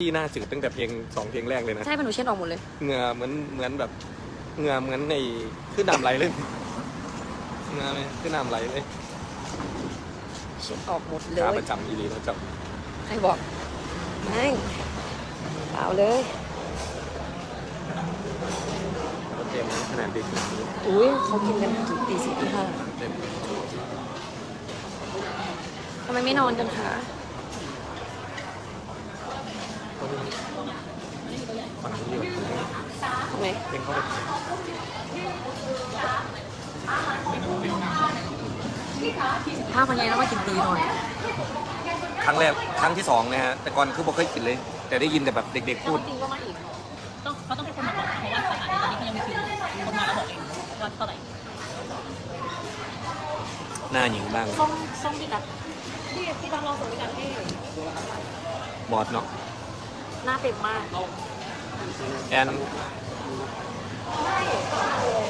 ที่น่าจืดตั้งแต่เพลงสองเพลงแรกเลยนะ ใช่เป็นหนูเช็ดออกหมดเลย เหงื่อเหมือนเหมือนแบบเหงื่อเหมือนในขึ้นน้ำไหลเลยเหงื่อเลยขึ้นน้ำไหลเลยเช็ดออกหมดเลขายประจำอีหลีประจใครบอกไม่เอาเลยำรถเต็มขนาดดึกขนาดนี้อุ้ยเขากินกันถึงตีสี่ตีห้าเต็มทำไมไม่นอนกันคะ ฝั่งนี้อยู่ทำไมเพลงเขาแบบภาพมันยังแล้วมากินตีหน่อย ครั้งแรกครั้งที่สองนะฮะแต่ก่อนคือบ่เคยกินเลย แต่ได้ยินแต่แบบเด็กๆพูดตีก็มาอีกต้องเขาต้องเป็นคนมาบอกเพราะว่าสถานีตอนนี้เขายังไม่คิวคนมาแล้วบอกเองว่าเท่าไหร่หน้าหญิงบ้างส้มส้มที่กัดที่ที่ต้องลองส่งที่กัดให้บอดเนาะ หน้าเต็มมากแอนไม่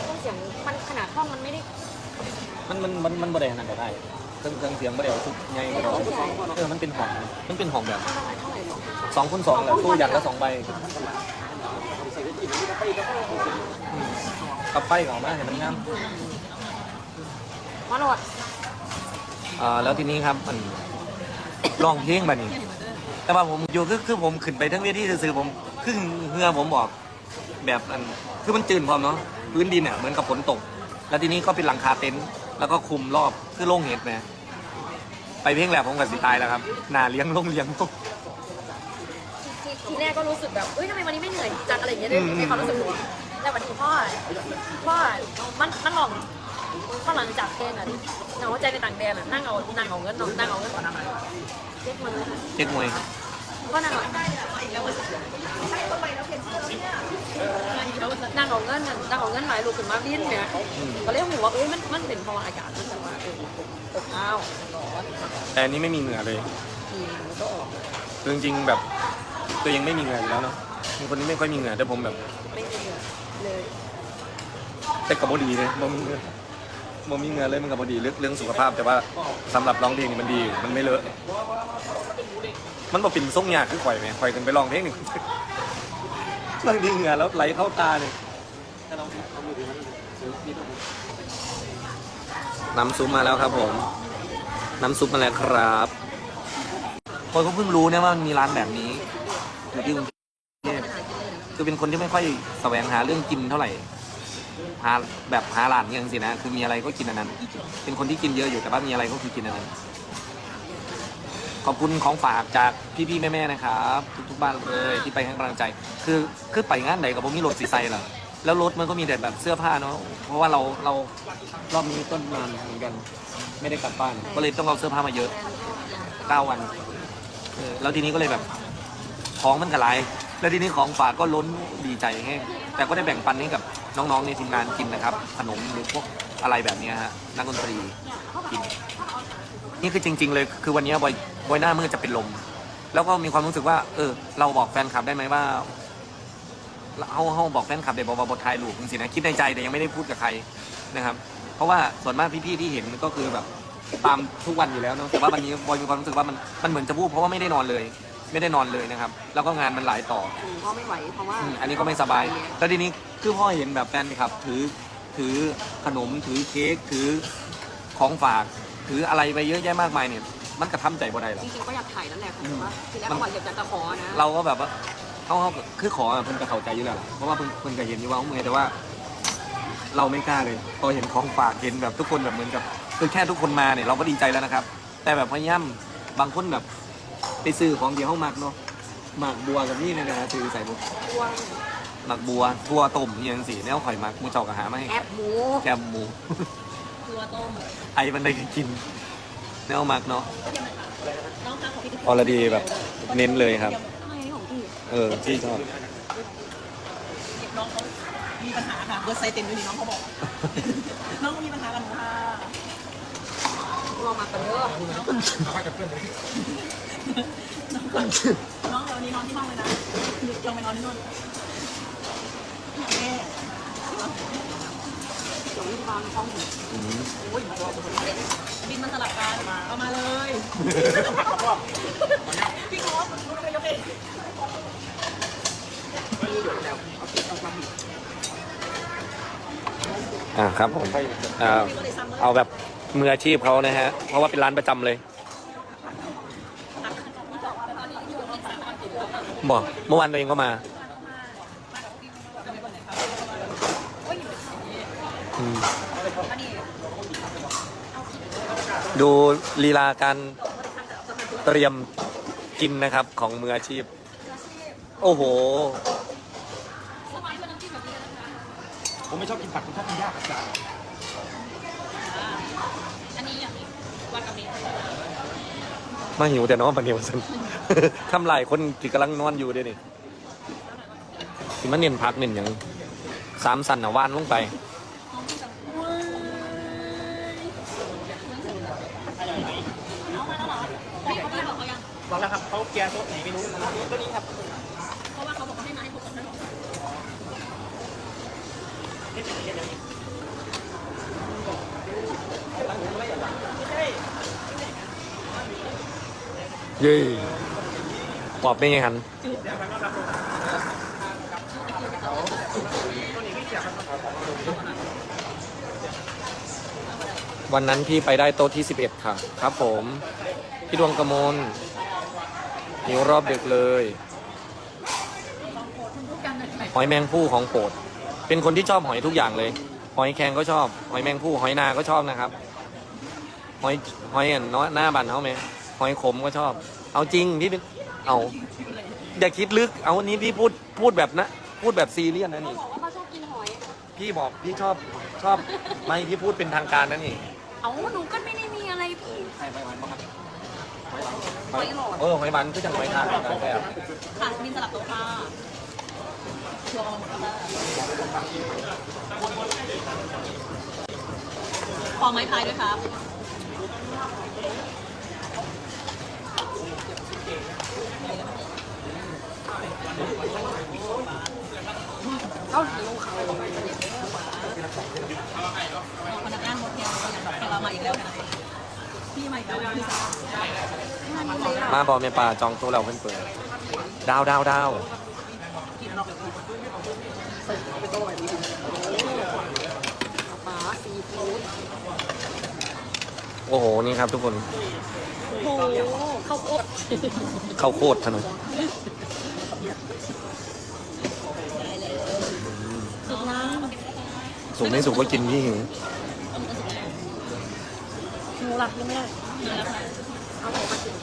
ต้องเสียงมันขนาดห้องมันไม่ได้มันมันมันมันบ่ได้ขนาดได้เครื่องเครื่องเสียงบ่ได้เอาทุกไงบ่ได้เอาเออมันเป็นห้องมันเป็นห้องแบบไม่ต้องเท่าไหร่หรอกสองคูณสองแหละตู้อย่างละสองใบอืมกับไฟก่อนมาเห็นมันงามมาโหลดอ่าแล้วทีนี้ครับมันร้องเพลงแบบนี้ แต่ว่าผมอยู่คือคือผมขึ้นไปทั้งเวทีซื่อๆผมครึ่งเฮือผมบอกแบบอันคือมันจืดพร้อมเนาะพื้นดินเนี่ยเหมือนกับฝนตก แล้วทีนี้ก็เป็นหลังคาเต็นท์แล้วก็คุมรอบคือโล่งเห็ดนะไปเพลงแหลกผมกับสิตายแล้วครับหนาเลี้ยงลงเลี้ยงตก ทีทีแรกก็รู้สึกแบบเอ้ยทำไมวันนี้ไม่เหนื่อยจังอะไรอย่างเงี้ยด้วยมีความรู้สึกหนูแต่วันนี้พ่อพ่อมันมันลองพ่อหลังจากเพลงอะเงาใจในต่างแดนอะนั่งเอานั่งเอาเงินนั่งเอาเงินก่อนนะเช็ค มันเลยค่ะเจ๊กมวยก็นั่งเอานั่งเอาเงินนั่งเอาเงินหมายลูกขึ้นมาบินเนี่ยก็เลยหูว่าเอ้ยมันมันเป็นเพราะว่าอากาศมันแบบว่าเอออบอ้าวร้อนแต่อันนี้ไม่มีเหงื่อเลยทีมันก็ออกคือจริงๆแบบตัวเองไม่มีเหงื่ออยู่แล้วเนาะเป็นคนที่ไม่ค่อยมีเหงื่อแต่ผมแบบไม่มีเหงื่อเลยแต่กับบดีเลยบ่มีเหงื่อ บ่มีเงื่อเลยมันกับบดีเรื่องเรื่องสุขภาพ แต่ว่าสำหรับร้องเพลงนี่มันดี มันไม่เลอะมันบอกเป็นส่งยากคือข่อยไหมข่อยกันไปร้องเพลงหนึ่งบางทีเหงื่อแล้วไหลเข้าตาเลยน้ำซุปมาแล้วครับผม น้ำซุปมาแล้วครับคนก็เพิ่งรู้เนี่ยว่ามันมีร้านแบบนี้อยู่ที่กรุงเทพคือเป็นคนที่ไม่ค่อยแสวงหาเรื่องกินเท่าไหร่ หาแบบหาร้านย่างสินะคือมีอะไรก็กินอันนั้น เป็นคนที่กินเยอะอยู่แต่ว่ามีอะไรก็คือกินอันนั้น ขอบคุณของฝากจากพี่ๆแม่ๆนะครับทุกๆบ้านเลยที่ไปให้กำลังใจ คือคือไปงานไหนกับผมมีรถสีไซเหรอแล้วรถมันก็มีแต่แบบเสื้อผ้าเนาะเพราะว่าเราเรารอบนี้ต้นนานเหมือนกัน ไม่ได้กลับบ้าน ก็เลยต้องเอาเสื้อผ้ามาเยอะเก้าวันเออแล้วทีนี้ก็เลยแบบของมันกระไรแล้วทีนี้ของฝากก็ล้นดีใจแห้งแต่ก็ได้แบ่งปันให้กับ น้องๆในทีมงานกินนะครับ ขนมหรือพวกอะไรแบบเนี้ยฮะนักดนตรีกิน นี่คือจริง ๆ เลยคือวันนี้บอยบอยหน้ามือจะเป็นลม แล้วก็มีความรู้สึกว่า เออ เราบอกแฟนคลับได้ไหมว่าเขาเขาบอกแฟนคลับเดี๋ยวบอกว่าบทไทายลูกจริงๆนะคิดในใจแต่ยังไม่ได้พูดกับใครนะครับ เพราะว่าส่วนมากพี่ๆที่เห็นก็คือแบบตามทุกวันอยู่แล้วเนาะแต่ว่าวันนี้บอยมีความรู้สึกว่ามันมันเหมือนจะวูบเพราะว่าไม่ได้นอนเลย ไม่ได้นอนเลยนะครับ แล้วก็งานมันหลายต่อพ่อไม่ไหวเพราะว่าอืมอันนี้ก็ไม่สบาย แล้วทีนี้คือพ่อเห็นแบบแฟนคลับ ถือถือขนมถือเค้กถือของฝาก ถืออะไรไปเยอะแยะมากมายเนี่ย มันกระทำใจบ่ได้หรอจริงๆก็อยากถ่ายนั่นแหละแต่ว่าทีแรกก็ว่าอยากจะตะขอนะเราก็แบบว่าเขาเขาคือขออะเพิ่นก็เข้าใจอยู่แล้วล่ะเพราะว่าเพิ่นเพิ่นก็เห็นอยู่ว่าเมื่อยแต่ว่า เราไม่กล้าเลย พอเห็นของฝากเห็นแบบทุกคนแบบเหมือนกับคือแค่ทุกคนมาเนี่ยเราก็ดีใจแล้วนะครับ แต่แบบพยายามบางคนแบบ ไปซื้อของเดียวห้องมักเนาะหมักบัวกับนี่เนี่ยนะซื้อใส่บุตัวหมักบัวทั่วต้มอหยังสีแนวข่อยมักหมูเจ้ากะหามาให้แอบหมูแกมหมู ตัวต้ม ไอ้มันได้กินแนวมักเนาะน้องคะขอพี่ออรดีแบบเน้นเลยครับทำไมนี่ของพี่เออที่ชอบเก็บน้องเขามีปัญหาค่ะเบอร์ไซต์เต็มด้วยนี่น้องเขาบอก น้องมีปัญหากับหนูค่ะ ลองมากันเด้อน้องเดี๋ยวนี้นอนที่ห้องเลยนะลงไปนอนที่นู่นแม่เดี๋ยวที่บ้านห้องอยู่โอ้ยบินมาสลับกันเอามาเลยพี่คอสมันรู้ได้ยกเองอ่าครับผมเอาแบบ มืออาชีพเขานะฮะ เพราะว่าเป็นร้านประจำเลย บอกเมื่อวานตัวเองก็มาอืมดูลีลาการเตรียมกินนะครับของมืออาชีพ โอ้โห ผมไม่ชอบกินผักผมชอบกินหญ้าผักกานนี้อย่างนี้วันกับนี้ มาหิวแต่น้องปันเดียวสัน ทำลายคนที่กำลังนอนอยู่เด้นี่ที่มันเน้นพักเน้นอย่างสามสันนะว่านลงไปไม่เขาไม่บอกเขายังบอกแล้วครับเขาแกโต๊ะไหนไม่รู้ตัวนี้ครับ เย้ปอบเป็นไงฮันวันนั้นพี่ไปได้โต๊ะที่ 11 ค่ะ ครับผม พี่ดวงกระมลหิวรอบเดึกเลยหอยแมงผู้ของโปรดเป็นคนที่ชอบหอยทุกอย่างเลย หอยแครงก็ชอบ หอยแมงผู้หอยนาก็ชอบนะครับ หอยหอยอันน้อยหน้าบันเขาไหม หอยขมก็ชอบ เอาจริงพี่เป็นเอา อย่าคิดลึก เอาอันนี้พี่พูดพูดแบบนะ พูดแบบซีเรียสนะนี่ บอกว่าเขาชอบกินหอย พี่บอกพี่ชอบชอบ ไม่พี่พูดเป็นทางการนะนี่เอาหนูก็ไม่ได้มีอะไรผิดหอยหอยหอยหอยหลอด เออหอยมันก็จะหอยทากกันแบบค่ะมินสลับโต๊ะค่ะชัวร์หมดแล้วขอไม้พายด้วยครับ เอาหิวเขาพนักงานโมเทลอย่างแบบเรามาอีกแล้วนะพี่มาอีกแล้วพี่สาวมาบอเมียป่าจองตัวเราเพิ่นเปิดดาวดาวดาวปลาซีฟู้ดโอ้โห นี่ครับทุกคน โอ้โหข้าวโพดข้าโคตรถนน สุกไม่สุกก็กินพี่หิวำหนูหลับยังไม่ได้เอาของมากิน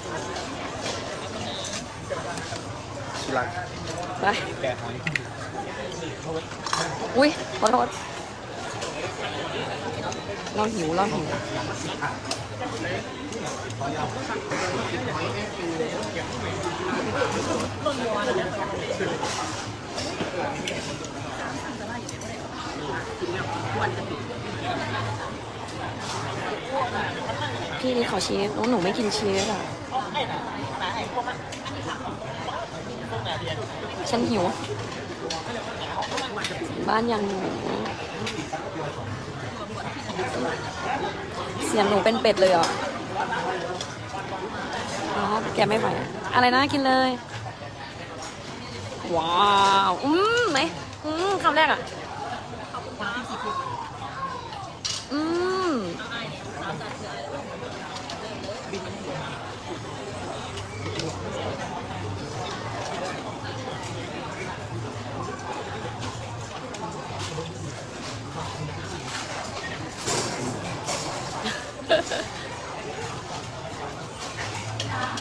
ชิลักไปแกะหอยอุ้ยขอโทษเราหิวเราหิว พี่นี่ขอชีสน้องหนูไม่กินชีสอะฉันหิว บ้านยังหนูเสียงหนูเป็นเป็ดเลยเหรออ๋อแกไม่ไหว อะไรนะกินเลย ว้าว อืมไหมอืมคำแรกอะ อืม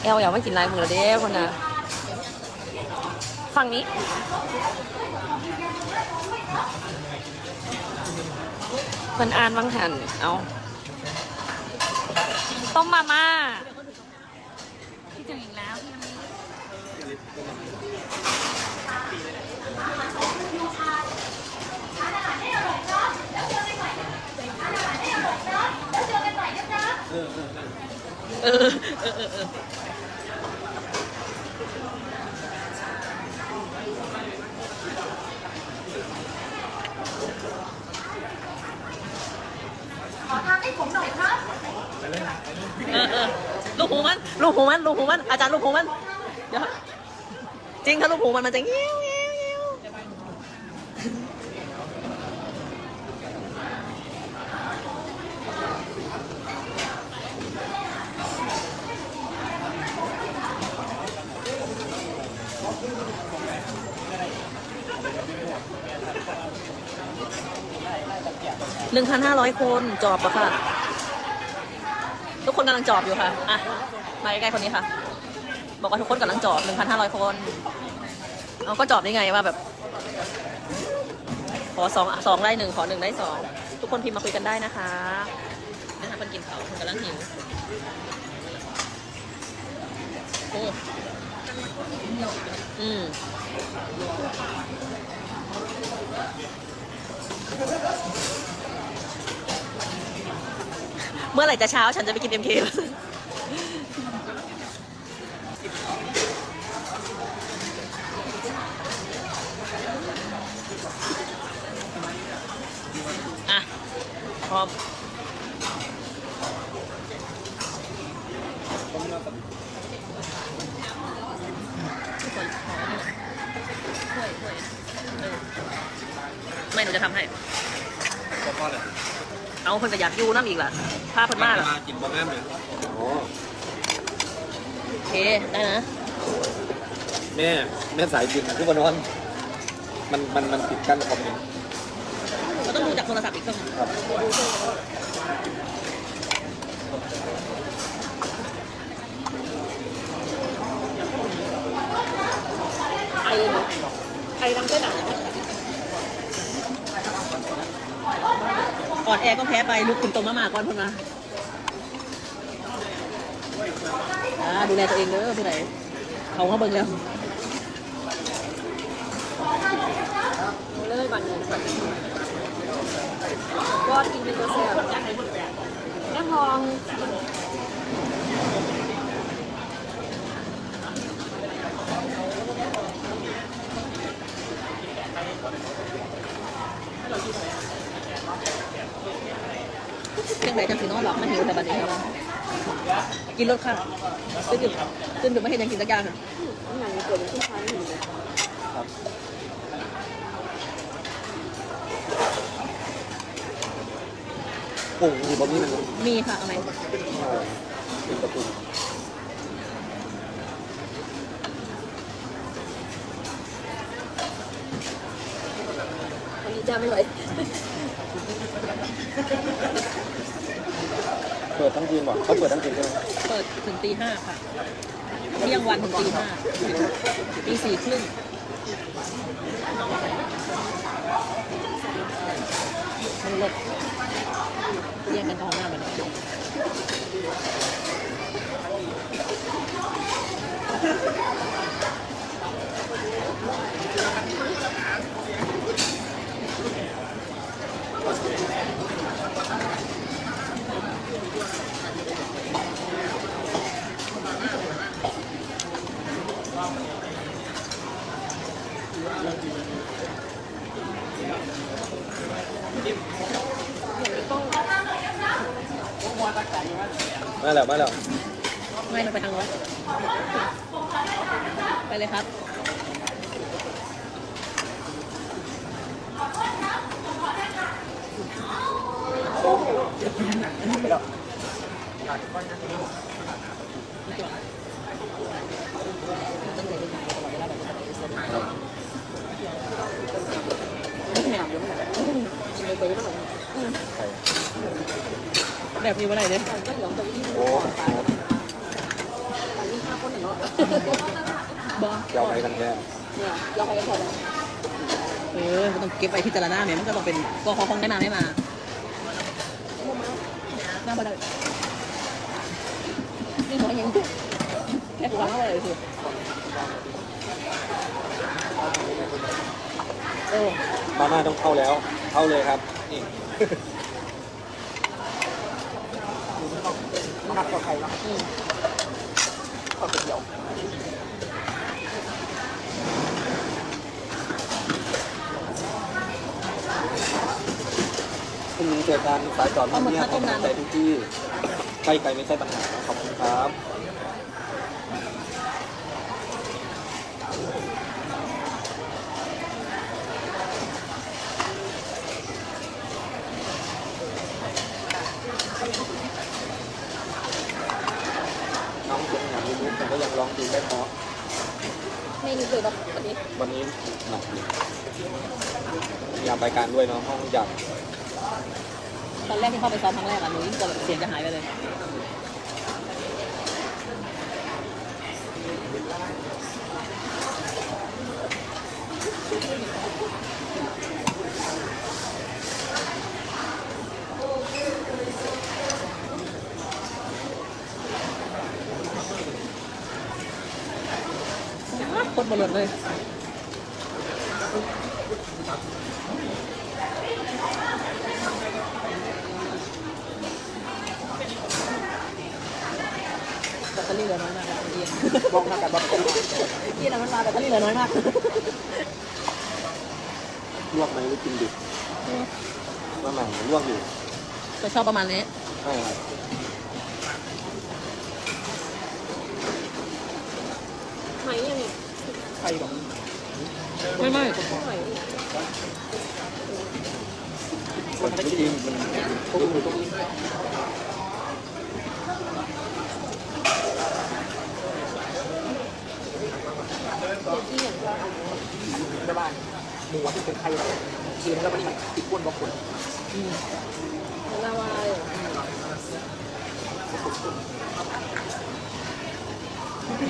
แอลอยากมากินลายมือแล้วเด้คนนะ ฝั่งนี้เพิ่นอ่านวังหัน เอาต้มมาม่าพี่เจออีกแล้วเออเออเออ พี่น้ำเออเออลูกหูมัน ลูกหูมัน ลูกหูมัน อาจารย์ลูกหูมัน เดี๋ยว จริงถ้าลูกหูมันมันจะเงี้ยวเงี้ยวเงี้ยว หนึ่งพันห้าร้อยคนจอบปะค่ะ ทุกคนกำลังจอบอยู่ค่ะ อะ มาใกล้ๆคนนี้ค่ะ บอกว่าทุกคนกำลังจอบหนึ่งพันห้าร้อยคน เอาก็จอบได้ไงว่าแบบ ขอสองสองได้หนึ่งขอหนึ่งได้สองทุกคนพิมพ์มาคุยกันได้นะคะนะคะคนกินเขาคนกำลังหิวโอ้อืม มื่อไหร่จะเช้าฉันจะไปกินเอ็มเคอะพร้อม ไม่หนูจะทำให้ ก็พอเลย เอาคนก็อยากอยู่น้ำอีกล่ะผ้าเพิ่นมากล่ะมากินบะแม่เลยโอ้โอเคได้นะแม่แม่สายบินทุกวันนอนมันมันมันปิดกันคอมเมนต์เราต้องดูจากโทรศัพท์อีกเครื่องครับไอ้ไอ้น้ำเส้นอะ ก่อนแอร์ก็แพ้ไปลุกขึ้นตรงมาหมาก่อนเพิ่นมาอ่าดูแลตัวเองเด้อผู้ใดเขาเขาเบิ่งแล้วเลยบันเงินก็กินเป็นตัวแซ่บแม่ทอง เพียงไหน จังสินอนหลับมันหิวแต่บัดนี้ครับกินรถค่ะตื่นดึกตื่นดึกไม่เห็นยังกินสักอย่างค่ะหนังเกิดขึ้นช้าไม่เห็นเลยครับปุ่งอยู่บนนี้นะครับมีค่ะเอาไหมปิดประตูอันนี้จะไม่ไหว ดทั้งคืนบ่เขาเปิดทั้งคืนใช่ไหมเปิดถึงตีห้าค่ะเที่ยงวันถึงตีห้าตีสี่ครึ่งมันเลดแย่งกันท้องหน้ามัน มาแล้วมาแล้วไม่มันไปทางโน้นไปเลยครับไม่แถมเดี๋ยวไม่ ไหวไม่ไปไม่ไหวแบบนี้เมื่อไหร่เนี่ยก็เหลืองตัวที่โอ้อันนี้ห้าคนหนึ่งเนาะบอเจ้าไปกันแค่เนี่ยเราไปกันแถวนั้นเออมันต้องเก็บไปพิจารณาเนี่ยมันก็ต้องเป็นกอคองได้มาไม่มาหน้าบ้านนี่เขาเห็นแค่กูว่าอะไรสิเออมาม่าต้องเข้าแล้ว เข้าเลยครับ นี่ มาม่าเข้าใครเนาะอืมเข้าคนเดียวพรุ่งนี้เจอกันสายจอดที่เนี่ยผมใจทุกที่ใกล้ไกลไม่ใช่ปัญหาขอบคุณครับ ไปพอไม่รู้เพราะเมนูเลยแบบวันนี้วันนี้หนักอยู่ยากรายการด้วยเนาะห้องอยากตอนแรกที่เข้าไปซ้อมครั้งแรกอะหนูยิ่งจะเสียงจะหายไปเลย บนรถเลยแบตเตอรี่เหลือน้อยมากอะเมื่อกี้บอกทางการบัตรคนที่นั้นมันมาแบตเตอรี่เหลือน้อยมากลวกไหมหรือกินดิบว่าใหม่ลวกอยู่จะชอบประมาณนี้ใช่ครับ ไหมยังนี่ ใครหรอกไม่ไม่ไหมมันไม่จริงมันพวกมือพวกนี้ในบ้านหมูที่เป็นใครทีมแล้วมันนี่ติดก้นบล็อกคนลาวาเลย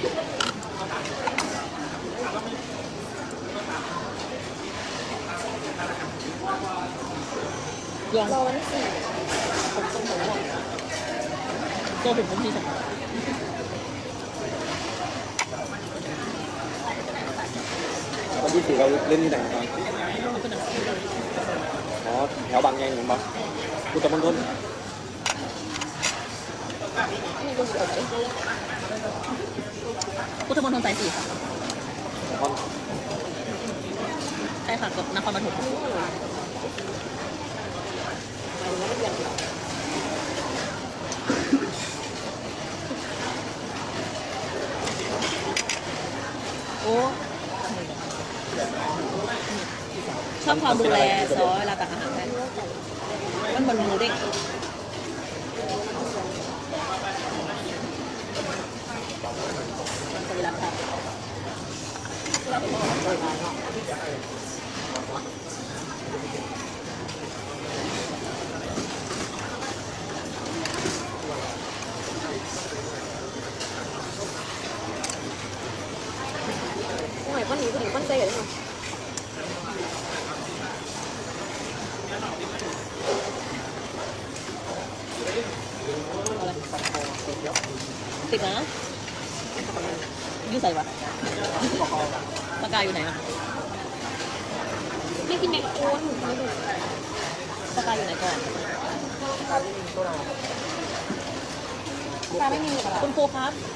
ลอ งรอวันที่สี่ตัวผมผมที่สุดวันที่สี่เราเล่นที่ไหนครับอ๋อแถวบางแยงเหมือนบอกกูจะมันต้นมีดูสดพุทธมณฑลสายสี่ค่ะใช่ค่ะกับนครปฐมโอ้ชอบ ความดูแลซอเวลาตักอาหารแทนมันเหมือนหมูเด้งสวิรัตค่ะ ไหมวันนี้ก็ถึงวันใจเลยค่ะ ติดนะยูใส่วะปากกาอยู่ไหนอะ ไม่กินแมงโคนไม่ดู ปากกาอยู่ไหนก่อน ปลาไม่มีกระดาษ คุณ ครูครับ